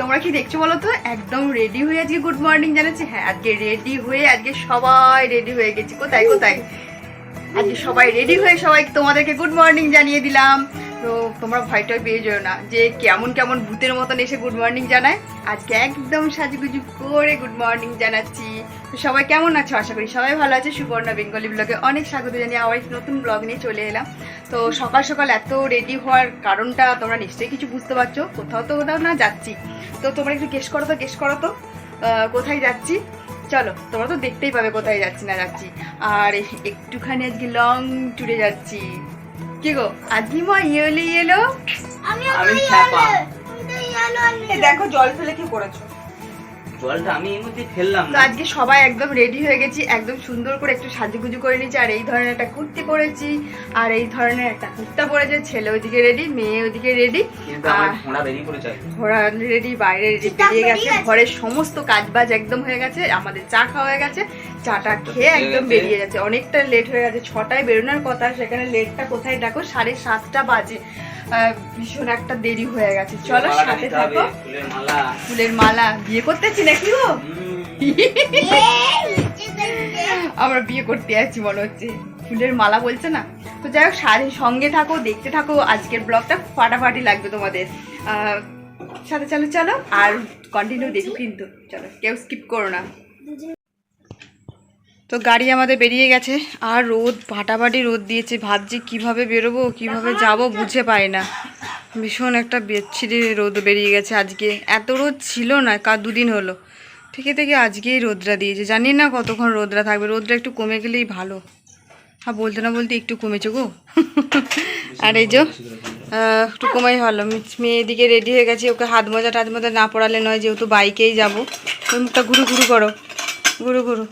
তোমরা কি দেখছ বলো তো? একদম রেডি হয়ে আজকে গুড মর্নিং জানাচ্ছি। হ্যাঁ আজকে রেডি হয়ে আজকে সবাই রেডি হয়ে গেছি। কোথায় কোথায়? আজকে সবাই রেডি হয়ে সবাই তোমাদেরকে গুড মর্নিং জানিয়ে দিলাম। তো তোমরা ভয়টা পেয়ে যেও না যে কেমন কেমন ভূতের মতন এসে গুড মর্নিং জানায়। আজকে একদম সাজুগুজু করে গুড মর্নিং জানাচ্ছি। সবাই কেমন আছো? আশা করি সবাই ভালো আছে। সুবর্ণা বেঙ্গলি ব্লগে অনেক স্বাগত জানিয়ে আবার একটি নতুন ব্লগ নিয়ে চলে এলাম। তো সকাল সকাল এত রেডি হওয়ার কারণটা তোমরা নিশ্চয়ই কিছু বুঝতে পারছ। কোথাও তো কোথাও না যাচ্ছি। তো তোমরা একটু গেস করো তো গেস করো তো কোথায় যাচ্ছি? চলো তোমরা তো দেখতেই পাবে কোথায় যাচ্ছি না যাচ্ছি। আর একটুখানি আজকে লং ট্যুরে যাচ্ছি। কি গো? আজকে মা ইয়েলি? এলো আমি আমি দেখো জল ফেলে কি করেছ? জলটা আমি এর মধ্যে ফেললাম তো আজকে সবাই একদম রেডি হয়ে গেছি একদম সুন্দর করে একটু সাজুগুজু করে নিয়েছি আর এই ধরনের একটা কুর্তি পরেছি আর এই ধরনের একটা কুর্তা পরেছে ছেলে ওইদিকে রেডি মেয়ে ওইদিকে রেডি ঘোড়া রেডি বাইরে রেডি বেরিয়ে গেছে ঘরের সমস্ত কাজ বাজ একদম হয়ে গেছে আমাদের চা খাওয়া হয়ে গেছে চাটা খেয়ে একদম বেরিয়ে যাচ্ছে অনেকটা লেট হয়ে গেছে ছটায় বেরোনোর কথা সেখানে লেটটা কোথায়? দেখো সাড়ে সাতটা বাজে। ভীষণ একটা দেরি হয়ে গেছে। চলো সাথে থাকো। ফুলের মালা। বিয়ে করতেছি নাকি গো? আমরা বিয়ে করতে যাচ্ছি মনে হচ্ছে। ফুলের মালা বলছে না? তো যাই হোক সাথে সঙ্গে থাকো দেখতে থাকো। আজকের ব্লগটা ফাটাফাটি লাগবে তোমাদের। আহ, সাথে চলো চলো। আর কন্টিনিউ দেখো কিন্তু। চলো কেউ স্কিপ করো না। তো গাড়ি আমাদের বেরিয়ে গেছে, আর রোদ, ভাটাভাটি রোদ দিয়েছে। ভাবছি কীভাবে বেরোবো, কীভাবে যাব বুঝে পাই না। ভীষণ একটা বিচ্ছিরি রোদ বেরিয়ে গেছে আজকে। এত রোদ ছিল না কার দুদিন হলো। থেকে থেকে আজকেই রোদরা দিয়েছে। জানি না কতক্ষণ রোদরা থাকবে রোদরা একটু কমে গেলেই ভালো। হ্যাঁ বলতে না বলতে একটু কমেছে গো। আর এই যে একটু কমাই ভালো। মেয়ে এদিকে রেডি হয়ে গেছে, ওকে হাত মোজা টাত মোজা না পড়ালে নয়, যেহেতু বাইকেই যাব। ওই মুখটা ঘুরু ঘুরু করো। ঘুরু ঘুরু।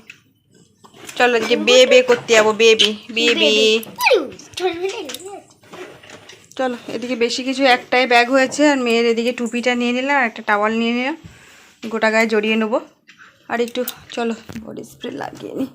চলো এদিকে বে বে করতে যাব বেবি বেবি চলো এদিকে বেশি কিছু একটাই ব্যাগ হয়েছে আর মেয়ের এদিকে টুপিটা নিয়ে নিলাম আর একটা টাওয়াল নিয়ে নিলাম গোটা গায়ে জড়িয়ে নেব। আর একটু চলো বডি স্প্রে লাগিয়ে নিই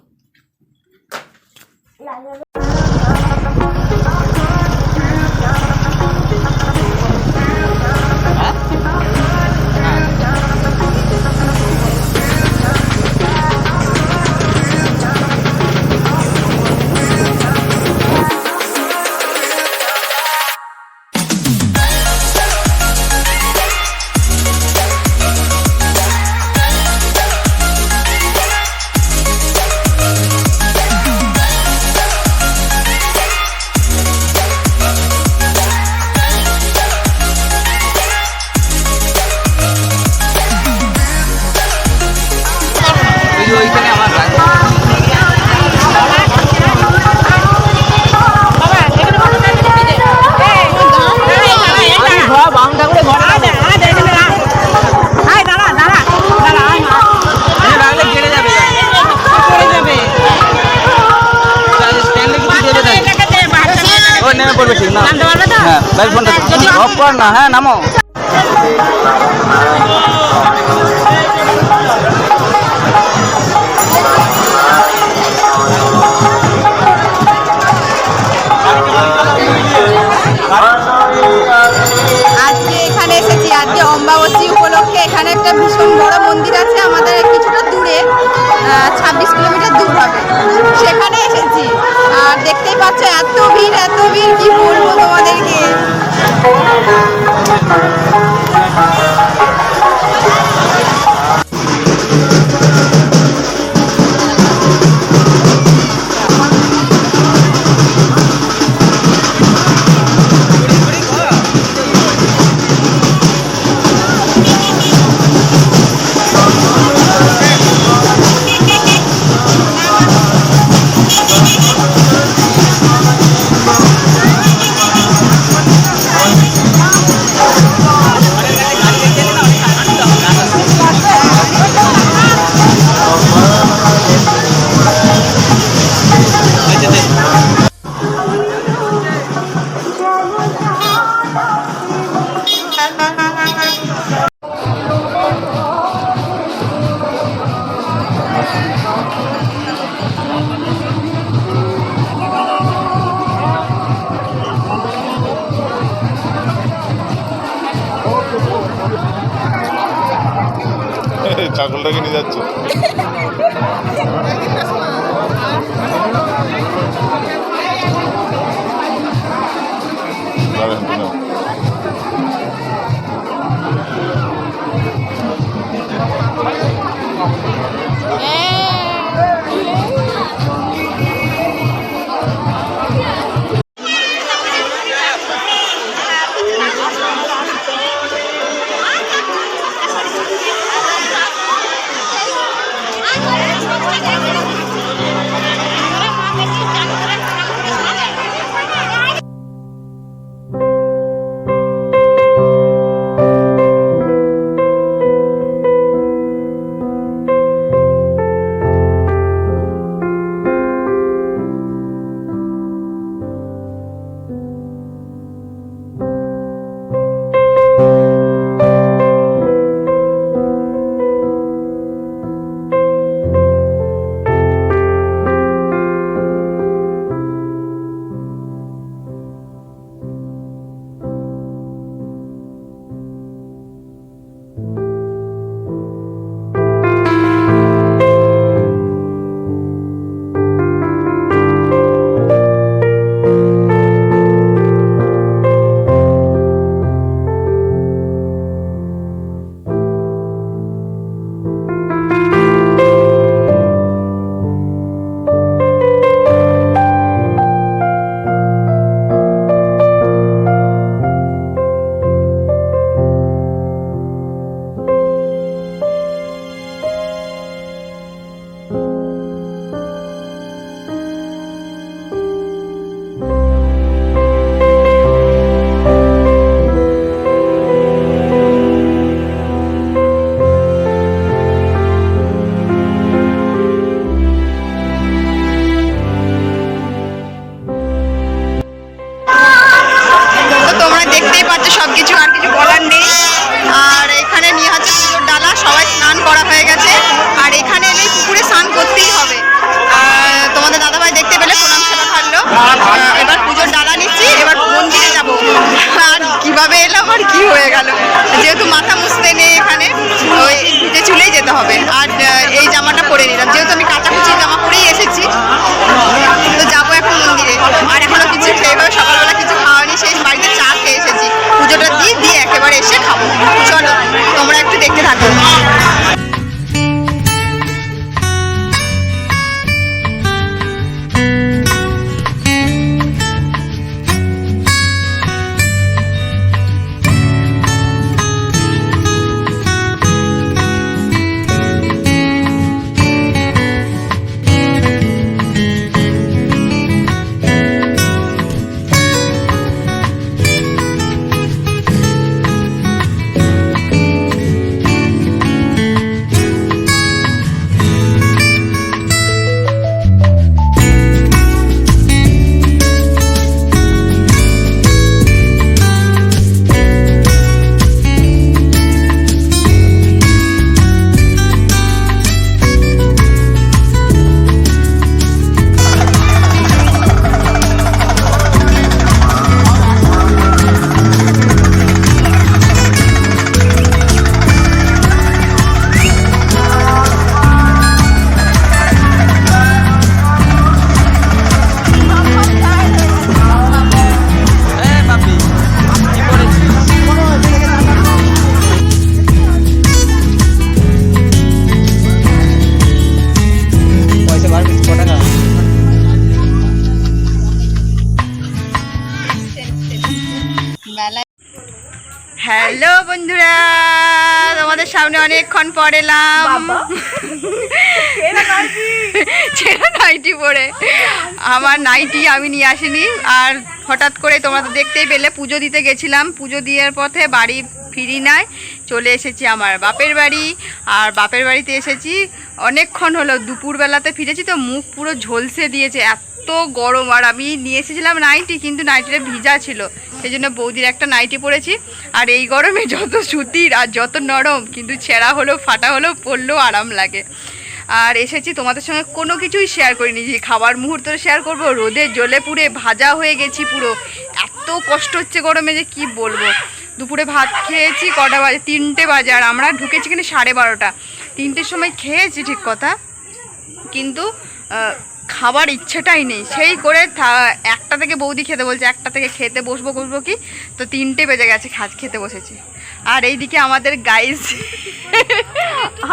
অফ কর এবার পুজোর ডালা নিচ্ছি, এবার মন্দিরে যাব। আর কীভাবে এলাম আর কি হয়ে গেল? যেহেতু মাথা মুছতে নেই এখানে ওই যে চুলেই যেতে হবে। আর এই জামাটা পরে নিলাম। যেহেতু আমি কাঁচাকুচি জামা পরেই এসেছি, তো যাব এখন মন্দিরে। আর এখনও কিছু খেয়ে হ্যালো বন্ধুরা তোমাদের সামনে অনেকক্ষণ পর এলাম। ছেঁড়া নাইটি পরে। আমার নাইটি আমি নিয়ে আসিনি আর হঠাৎ করে তোমরা তো দেখতেই পেলে পুজো দিতে গেছিলাম। পুজো দেওয়ার পথে বাড়ি ফিরি নাই চলে এসেছি আমার বাপের বাড়ি। আর বাপের বাড়িতে এসেছি অনেকক্ষণ হলো দুপুরবেলাতে ফিরেছি তো মুখ পুরো ঝলসে দিয়েছে এত গরম, আর আমি নিয়ে এসেছিলাম নাইটি কিন্তু নাইটিটা ভিজা ছিল। সেই জন্য বৌদির একটা নাইটি পরেছি আর এই গরমে যত সুতির আর যত নরম, কিন্তু ছেঁড়া হলেও, ফাটা হলো পরলেও আরাম লাগে। আর এসেছি তোমাদের সঙ্গে কোনো কিছুই শেয়ার করিনি। যে খাবার মুহূর্ত শেয়ার করব, রোদে জ্বলে পুড়ে ভাজা হয়ে গেছি পুরো। এত কষ্ট হচ্ছে গরমে যে কি বলব? দুপুরে ভাত খেয়েছি, কটা বাজে? তিনটে বাজে, আর আমরা ঢুকেছি এখানে সাড়ে বারোটা। তিনটের সময় খেয়েছি, ঠিক কথা। কিন্তু খাবার ইচ্ছেটাই নেই। সেই করে একটা থেকে বৌদি খেতে বলছে, একটা থেকে খেতে বসবো বসবো কি? তো তিনটে বেজে গেছে খাজ খেতে বসেছি। আর এইদিকে আমাদের গাইজ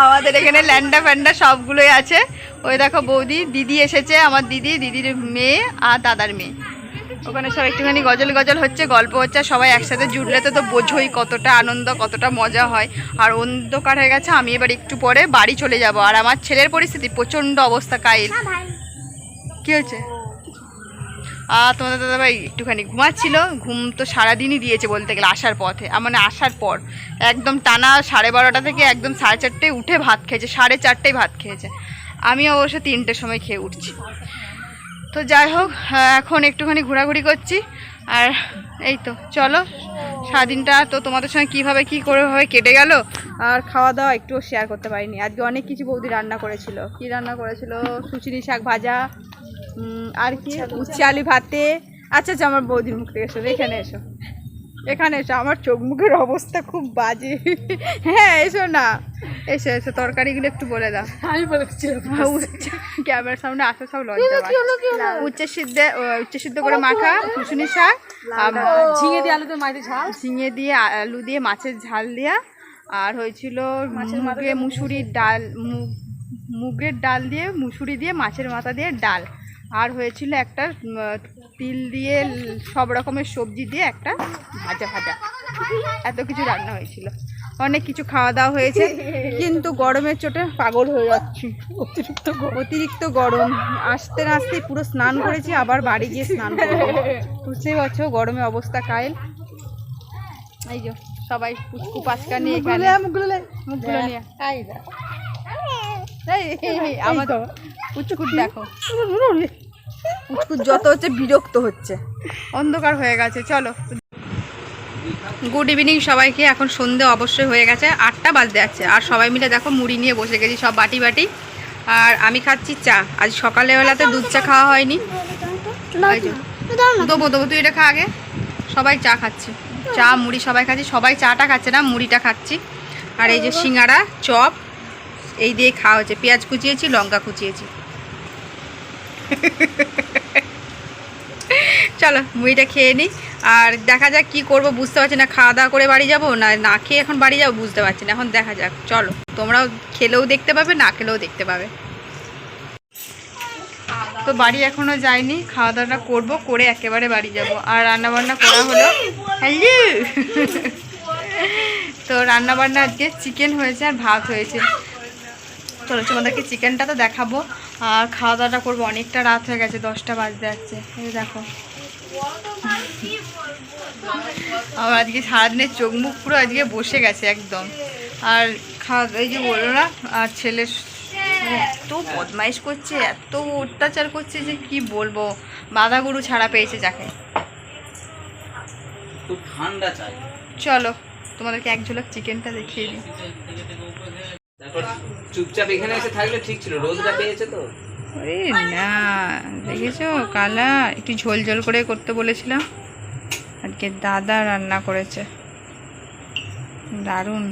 আমাদের এখানে ল্যান্ডা ফ্যান্ডা সবগুলোই আছে। ওই দেখো বৌদি, দিদি এসেছে, আমার দিদি, দিদির মেয়ে আর দাদার মেয়ে। ওখানে সব একটুখানি গজল গজল হচ্ছে, গল্প হচ্ছে সবাই একসাথে জুড়লে তো তো বোঝোই কতটা আনন্দ, কতটা মজা হয়। আর অন্ধকার হয়ে গেছে, আমি এবার একটু পরে বাড়ি চলে যাব। আর আমার ছেলের পরিস্থিতি, প্রচণ্ড অবস্থা, কাইল। কি হয়েছে? আর তোমাদের দাদা ভাই একটুখানি ঘুমাচ্ছিল, ঘুম তো সারাদিনই দিয়েছে বলতে গেলে আসার পথে মানে আসার পর। একদম টানা সাড়ে বারোটা থেকে একদম সাড়ে চারটেয় উঠে ভাত খেয়েছে, সাড়ে চারটেয় ভাত খেয়েছে। আমি অবশ্য তিনটের সময় খেয়ে উঠছি। তো যাই হোক এখন একটুখানি ঘোরাঘুরি করছি, আর এই তো, চলো। সারাদিনটা তো তোমাদের সঙ্গে কীভাবে কী করে ভাবে কেটে গেল, আর খাওয়া দাওয়া একটুও শেয়ার করতে পারিনি। আজকে অনেক কিছু বৌদি রান্না করেছিল। কি রান্না করেছিল? সুচিনি শাক ভাজা আর কি? উচ্ছে আলু ভাতে। আচ্ছা আচ্ছা আমার বৌদির মুখ থেকে এসো এখানে এসো। এখানে এসো আমার চোখ মুখের অবস্থা খুব বাজে। হ্যাঁ এসো না। এসো এসো তরকারিগুলো একটু বলে দাও। আমি বলেছিলাম ক্যামেরার সামনে আসা সব লজ্জা। উচ্চে সিদ্ধ উচ্চে সিদ্ধ করে মাখা কুসুনি শাক ঝিঙে দিয়ে আলুতে মাইতে ঝাল? ঝিঙে দিয়ে আলু দিয়ে মাছের ঝাল দেওয়া আর হয়েছিল মুগে মুসুরির ডাল মুগের ডাল দিয়ে মুসুরি দিয়ে মাছের মাথা দিয়ে ডাল। আর হয়েছিল একটা তিল দিয়ে সব রকমের সবজি দিয়ে একটা ভাজা ভাজা। এত কিছু রান্না হয়েছিল। অনেক কিছু খাওয়া দাওয়া হয়েছে কিন্তু গরমের চোটে পাগল হয়ে যাচ্ছি। অতিরিক্ত অতিরিক্ত গরম। আসতে না আসতে পুরো স্নান করেছি আবার বাড়ি গিয়ে স্নান করব। বুঝতেই পারছ গরমে অবস্থা কায়েল। এই যে সবাই পুচকু পাচকা নিয়ে এখানে। মুখগুলো নিয়ে। আমার পুচকুর দেখো। পুচকুর যত হচ্ছে বিরক্ত হচ্ছে। অন্ধকার হয়ে গেছে চলো। গুড ইভিনিং সবাইকে এখন সন্ধে অবশ্যই হয়ে গেছে আটটা বাজতে যাচ্ছে। আর সবাই মিলে দেখো মুড়ি নিয়ে বসে গেছি সব বাটি বাটি। আর আমি খাচ্ছি চা। আজ সকালবেলাতে দুধ চা খাওয়া হয়নি। দেবো দেবো তুই এটা খা আগে। সবাই চা খাচ্ছে। চা মুড়ি সবাই খাচ্ছি। সবাই চাটা খাচ্ছে না মুড়িটা খাচ্ছি। আর এই যে সিঙ্গারা চপ এই দিয়ে খাওয়া হচ্ছে। পেঁয়াজ কুচিয়েছি লঙ্কা কুচিয়েছি। চলো, মুড়িটা খেয়ে নিই আর দেখা যাক কি করব, বুঝতে পারছি না খাওয়া দাওয়া করে বাড়ি যাব না না খেয়ে এখন বাড়ি যাব বুঝতে পারছি না। এখন দেখা যাক, চলো। তোমরাও খেলেও দেখতে পাবে, না খেলেও দেখতে পাবে। তো বাড়ি এখনও যাইনি, খাওয়া দাওয়াটা করব, করে একেবারে বাড়ি যাব। আর রান্না বান্না করা হলো। হ্যালো। তো রান্না বান্না আজকে চিকেন হয়েছে আর ভাত হয়েছে। চলো, তোমাদেরকে চিকেনটা তো দেখাবো। আর খাওয়া দাওয়াটা করব, অনেকটা রাত হয়ে গেছে, দশটা বাজতে যাচ্ছে। দেখো। আমার আজকে সারাদিনের চোখ মুখ পুরো আজকে বসে গেছে একদম। আর খাওয়া এই যে বলল না আর ছেলে এত বদমাইশ করছে এত অত্যাচার করছে যে কি বলব? বাধা গরু ছাড়া পেয়েছে যাকে। ঠান্ডা চাই। চলো তোমাদেরকে এক ঝলক চিকেনটা দেখিয়ে দিই। চুপচাপ এখানে এসে থাকলে ঠিক ছিল রোদটা পেয়েছে তো। না দেখেছ? কালা একটু ঝোল ঝোল করে করতে বলেছিলাম। আজকে দাদা রান্না করেছে। দারুণ।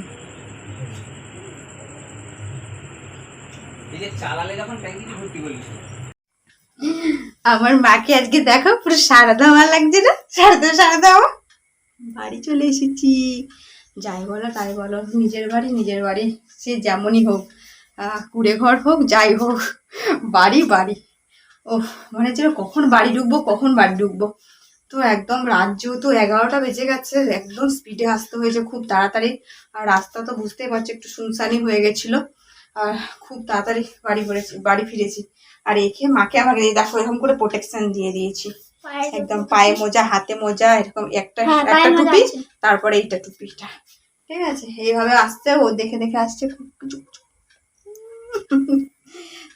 করলি আমার মাকে আজকে দেখো পুরো সারদা মা লাগছে না সারদা সারদা আমার বাড়ি চলে এসেছি। যাই বলো তাই বলো নিজের বাড়ি নিজের বাড়ি সে যেমনই হোক। কুড়ে ঘর হোক যাই হোক বাড়ি বাড়ি। ও মনে হচ্ছে কখন বাড়ি ঢুকবো কখন বাড়ি ঢুকবো। তো একদম রাত যেহেতু এগারোটা বেজে গেছে একদম স্পিডে আসতে হয়েছে খুব তাড়াতাড়ি। আর রাস্তা তো বুঝতেই পারছ একটু শুনশানি হয়ে গেছিল। আর খুব তাড়াতাড়ি বাড়ি ফিরেছি বাড়ি ফিরেছি। আর এখে মাকে আমাকে এই দেখো এরকম করে প্রোটেকশন দিয়ে দিয়েছি। একদম পায়ে মোজা হাতে মোজা এরকম একটা একটা টুপি তারপরে এইটা টুপিটা। ঠিক আছে এইভাবে আসছে ও দেখে দেখে আসছে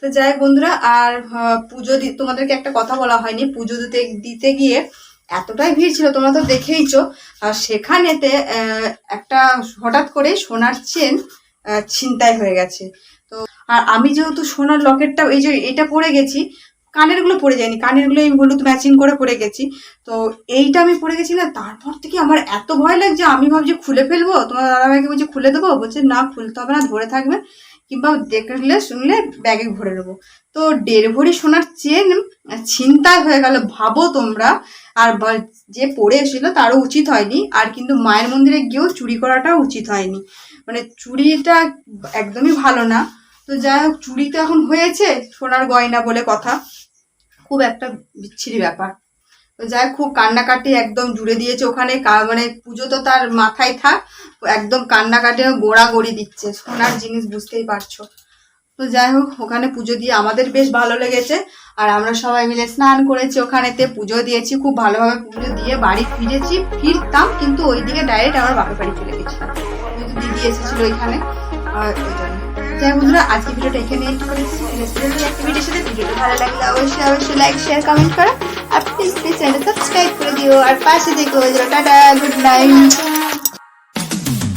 তো যাই হোক বন্ধুরা, আর পুজো তোমাদেরকে একটা কথা বলা হয়নি। পুজো দিতে দিতে গিয়ে এতটাই ভিড় ছিল, তোমরা তো দেখেইছো। আর সেখানেতে একটা হঠাৎ করে সোনার চেন ছিনতাই হয়ে গেছে। তো, আর আমি যেহেতু সোনার লকেটটা, এই যে এটা পরে গেছি কানেরগুলো পরে যায়নি। কানেরগুলো আমি হলুদ ম্যাচিং করে পরে গেছি। তো এইটা আমি পরে গেছি না, তারপর থেকে আমার এত ভয় লাগছে, আমি ভাবছি খুলে ফেলব? তোমার দাদাভাইকে বলছি, খুলে দেবো? বলছে, না, খুলতে হবে না, ধরে থাকবে। কিংবা দেখলে শুনলে ব্যাগে ভরে নেব। তো দেড় ভরি সোনার চেন ছিনতাই হয়ে গেল, ভাবো তোমরা। আর যে পড়ে এসেছিল তারও উচিত হয়নি। আর কিন্তু মায়ের মন্দিরে গিয়েও চুরি করাটাও উচিত হয়নি। মানে চুরিটা একদমই ভালো না। তো যাই হোক, চুরি তো এখন হয়েছে, সোনার গয়না বলে কথা। খুব একটা বিচ্ছিরি ব্যাপার। তো যাই খুব কান্নাকাটি একদম জুড়ে দিয়েছে ওখানে। মানে পুজো তো তার মাথায় থাক। একদম কান্নাকাটি গোড়া গড়ি দিচ্ছে। সোনার জিনিস বুঝতেই পারছ। তো যাই হোক, ওখানে পুজো দিয়ে আমাদের বেশ ভালো লেগেছে। আর আমরা সবাই মিলে স্নান করেছি ওখানেতে, পুজো দিয়েছি, খুব ভালোভাবে পুজো দিয়ে বাড়ি ফিরেছি, ফিরতাম, কিন্তু ওইদিকে ডাইরেক্ট আমার বাপের বাড়ি গেছিলাম যেহেতু দিদি এসেছিল ওইখানে আর ওই যাই বন্ধুরা, আজকে ভিডিওটা এখানে অ্যাক্টিভিটির সাথে ভিডিওটা ভালো লাগলে অবশ্যই অবশ্যই লাইক শেয়ার কমেন্ট করো। আর প্লিজ প্লিজ চ্যানেল সাবস্ক্রাইব করে দিও। আর পাশে দেখো টাটা গুড নাইট